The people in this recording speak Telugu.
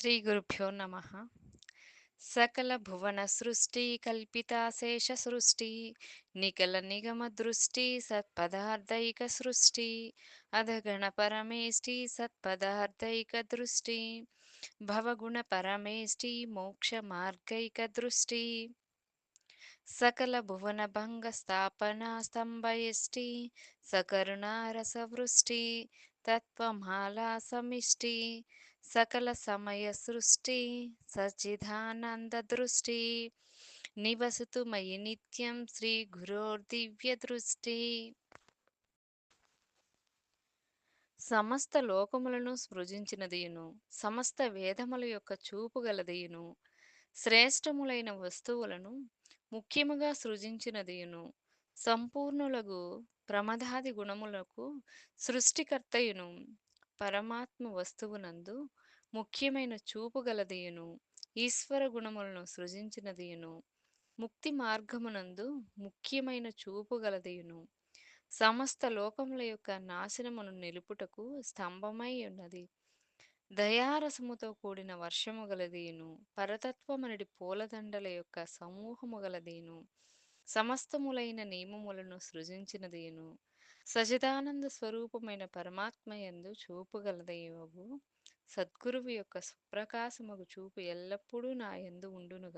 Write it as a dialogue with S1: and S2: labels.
S1: శ్రీ గురుభ్యో నమ. సకల భువన సృష్టి కల్పితాశేష సృష్టి నికల నిగమ దృష్టి సత్పదార్థైక సృష్టి అధగణ పరమేష్టి సత్పదార్థైక దృష్టి భవగుణ పరమేష్టి మోక్ష మార్గైక దృష్టి సకల భువన భంగ స్థాపన స్తంభయష్టి సకరుణారస వృష్టి తత్వమాలా సమిష్టి సకల సమయ సృష్టి సచ్చిదానంద దృష్టి నివసతు మయి నిత్యం శ్రీ గురోర్దివ్య దృష్టి. సమస్త లోకములను సృజించినదియును సమస్త వేదముల యొక్క చూపు గలదియును శ్రేష్టములైన వస్తువులను ముఖ్యముగా సృజించినదియును సంపూర్ణులగు ప్రమదాది గుణములకు సృష్టికర్తయును పరమాత్మ వస్తువునందు ముఖ్యమైన చూపు గలదియును. ఈశ్వర గుణములను సృజించినదియును. ముక్తి మార్గమునందు ముఖ్యమైన చూపు గలదియును. సమస్త లోకముల యొక్క నాశనమును నిలుపుటకు స్తంభమై ఉన్నది. దయారసముతో కూడిన వర్షము గలదీను పరతత్వమనడి పూలదండల యొక్క సమూహము గలదీను సమస్తములైన నియమములను సృజించినదేను సచిదానంద స్వరూపమైన పరమాత్మయందు చూపుగలదయవు సద్గురువు యొక్క సుప్రకాశమగు చూపు ఎల్లప్పుడూ నా యందు ఉండునుగా.